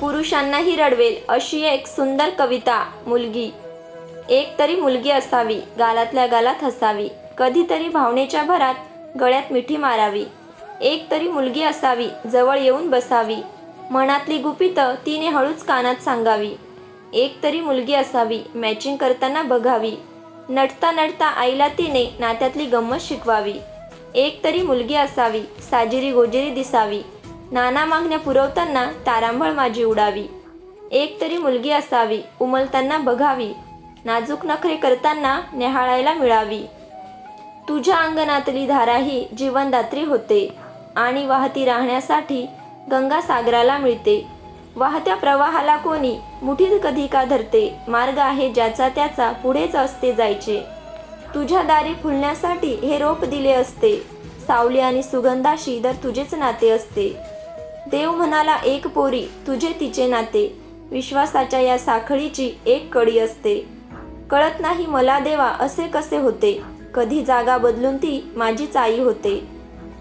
पुरुषांनाही रडवेल अशी एक सुंदर कविता मुलगी. एक तरी मुलगी असावी गालातल्या गालात हसावी. कधीतरी भावनेच्या भरात गळ्यात मिठी मारावी. एक तरी मुलगी असावी जवळ येऊन बसावी. मनातली गुपितं तिने हळूच कानात सांगावी. एक तरी मुलगी असावी मॅचिंग करताना बघावी. नटता नटता आईला तिने नात्यातली गंमत शिकवावी. एक तरी मुलगी असावी साजिरी गोजिरी दिसावी. नाना मागण्या पुरवताना तारांबळ माझी उडावी. एक तरी मुलगी असावी उमलताना बघावी. नाजूक नखरे करताना नेहाळायला मिळावी. तुझ्या अंगणातली धाराही जीवनदात्री होते आणि वाहती राहण्यासाठी गंगा सागराला मिळते. वाहत्या प्रवाहाला कोणी मुठीत कधी का धरते मार्ग आहे ज्याचा त्याचा पुढेच असते जायचे. तुझ्या दारी फुलण्यासाठी हे रोप दिले असते सावली आणि सुगंधाशी दर तुझेच नाते असते. देव म्हणाला एक पोरी तुझे तिचे नाते. विश्वासाच्या या साखळीची एक कडी असते. कळत नाही मला देवा असे कसे होते. कधी जागा बदलून ती माझीच आई होते.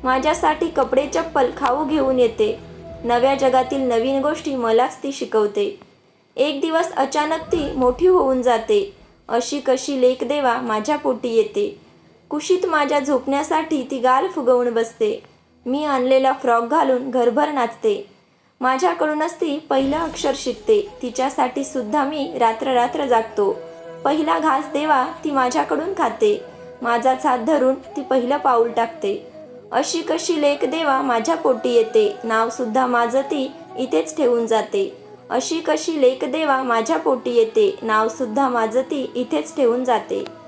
माझ्यासाठी कपडे चप्पल खाऊ घेऊन येते. नव्या जगातील नवीन गोष्टी मलाच ती शिकवते. एक दिवस अचानक ती मोठी होऊन जाते. अशी कशी लेख देवा माझ्या पोटी येते. कुशीत माझ्या झोपण्यासाठी ती गाल फुगवून बसते. मी आणलेला फ्रॉक घालून घरभर नाचते. माझ्याकडूनच ती पहिलं अक्षर शिकते. तिच्यासाठी सुद्धा मी रात्र रात्र जागतो. पहिला घास देवा ती माझ्याकडून खाते. माझाच हात धरून ती पहिलं पाऊल टाकते. अशी कशी लेख देवा माझ्या पोटी येते. नावसुद्धा माझं ती इथेच ठेवून जाते. अशी कशी लेख देवा माझ्या पोटी येते. नावसुद्धा माझं ती इथेच ठेवून जाते.